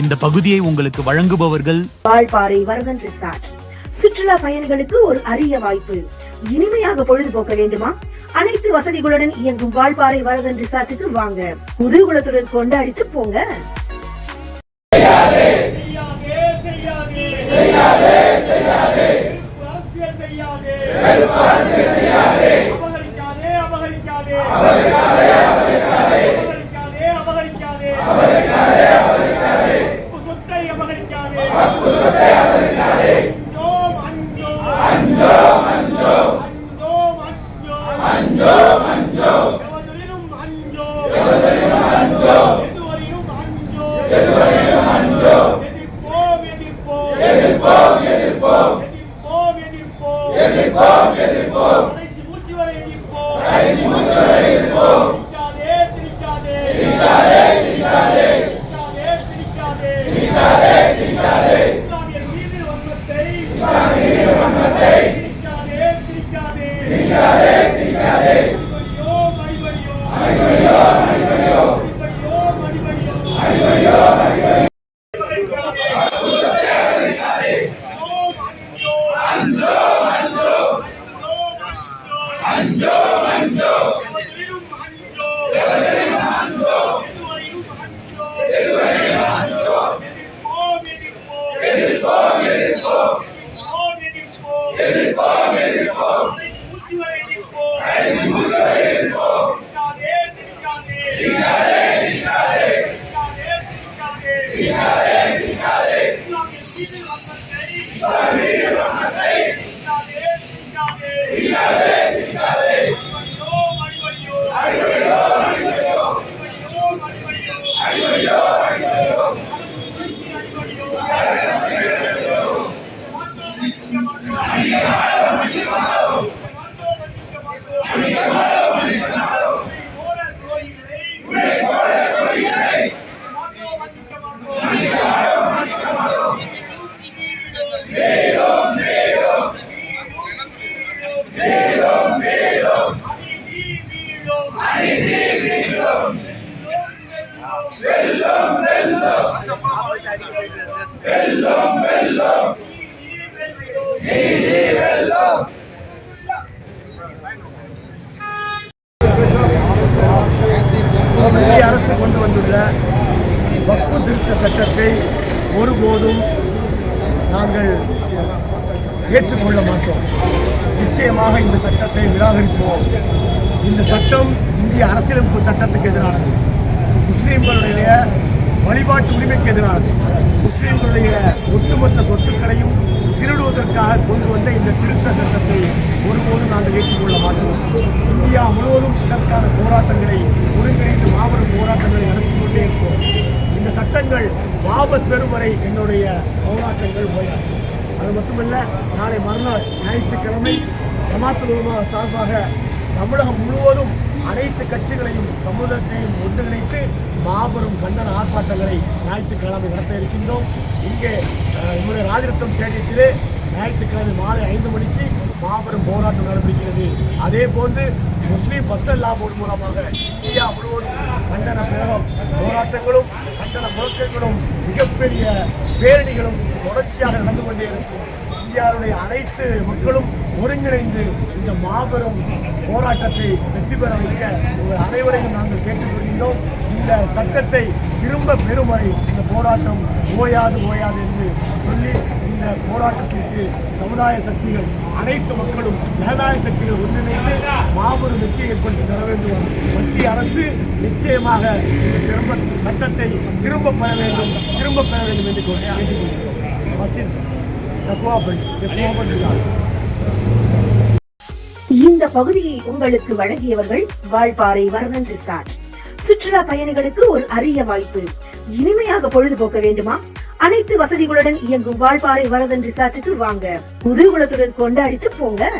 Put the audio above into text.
இந்த பகுதியை உங்களுக்கு வழங்குபவர்கள் வால்பாறை வரதன் ரிசார்ட். சுற்றுலா பயணிகளுக்கு ஒரு அரிய வாய்ப்பு. இனிமையாக பொழுதுபோக்க வேண்டுமா? அனைத்து வசதிகளுடன் இயங்கும் வால்பாறை வரதன் ரிசார்ட்டுக்கு வாங்க. குதூகுலத்துடன் கொண்டாடிட்டு போங்க. செய்யாதே செய்யாதே செய்யாதே. வெறுப்பு அரசியல் செய்யாதே. Voltarei. எதிர்ப்போம் எதிர்ப்போம் மத்திய அரசு கொண்டு வந்துள்ள வக்பு திருத்த சட்டத்தை ஒருபோதும் நாங்கள் ஏற்றுக்கொள்ள மாட்டோம். நிச்சயமாக இந்த சட்டத்தை நிராகரிப்போம். இந்த சட்டம் இந்திய அரசியலமைப்பு சட்டத்துக்கு எதிரானது. முஸ்லீம்களுடைய வழிபாட்டு உரிமைக்கு எதிரானது முஸ்லீம்களுடைய ஒட்டுமொத்த சொத்துக்களையும் திருடுவதற்காக கொண்டு வந்த இந்த திருத்த சட்டத்தை ஒருபோதும் நாங்கள் ஏற்றுக்கொள்ள மாட்டோம். இந்தியா முழுவதும் இதற்கான போராட்டங்களை ஒருங்கிணைந்து மாபெரும் போராட்டங்களை நடத்தி கொண்டே இருக்கோம். இந்த சட்டங்கள் வாபஸ் பெறும் வரை என்னுடைய போராட்டங்கள் ஓயாது அது மட்டுமல்ல நாளை மறுநாள் ஞாயிற்றுக்கிழமை ஜமாத்துல் சார்பாக தமிழகம் முழுவதும் அனைத்து கட்சிகளையும் சமூகத்தையும் ஒன்றிணைத்து மாபெரும் கண்டன ஆர்ப்பாட்டங்களை ஞாயிற்றுக்கிழமை நடத்த இருக்கின்றோம். இங்கே அஹ், நம்முடைய ராஜரத்னம் ஸ்டேடியத்திலே ஞாயிற்றுக்கிழமை மாலை ஐந்து மணிக்கு மாபெரும் போராட்டம் நடந்திருக்கிறது அதே போன்று முஸ்லீம் பஸ்ஸல்லா போர்டு மூலமாக இந்தியா முழுவதும் கண்டன பிரகம் போராட்டங்களும் கண்டன முழக்கங்களும் மிகப்பெரிய பேரணிகளும் தொடர்ச்சியாக நடந்து கொண்டே இருக்கும். இந்தியாவுடைய அனைத்து மக்களும் ஒருங்கிணைந்து இந்த மாபெரும் போராட்டத்தை வெற்றி பெற வைக்க உங்கள் அனைவரையும் நாங்கள் கேட்டுக்கொள்கின்றோம். இந்த சட்டத்தை திரும்ப பெறும் வரை இந்த போராட்டம் ஓயாது ஓயாது என்று சொல்லி இந்த போராட்டத்திற்கு சமுதாய சக்திகள் அனைத்து மக்களும் ஜனநாயக சக்திகள் ஒன்றிணைந்து மாபெரும் வெற்றி ஏற்படுத்தி தர வேண்டும். மத்திய அரசு நிச்சயமாக இந்த திரும்ப சட்டத்தை திரும்ப பெற வேண்டும் திரும்ப பெற வேண்டும் என்று கேட்டுக்கொள்கிறோம். மசித் இந்த பகுதியை உங்களுக்கு வழங்கியவர்கள் வால்பாறை வரதன் ரிசார்ட். சுற்றுலா பயணிகளுக்கு ஒரு அரிய வாய்ப்பு. இனிமையாக பொழுதுபோக்க வேண்டுமா? அனைத்து வசதிகளுடன் இயங்கும் வால்பாறை வரதன் ரிசார்ட்டுக்கு வாங்க. குதூகுலத்துடன் கொண்டாடிட்டு போங்க.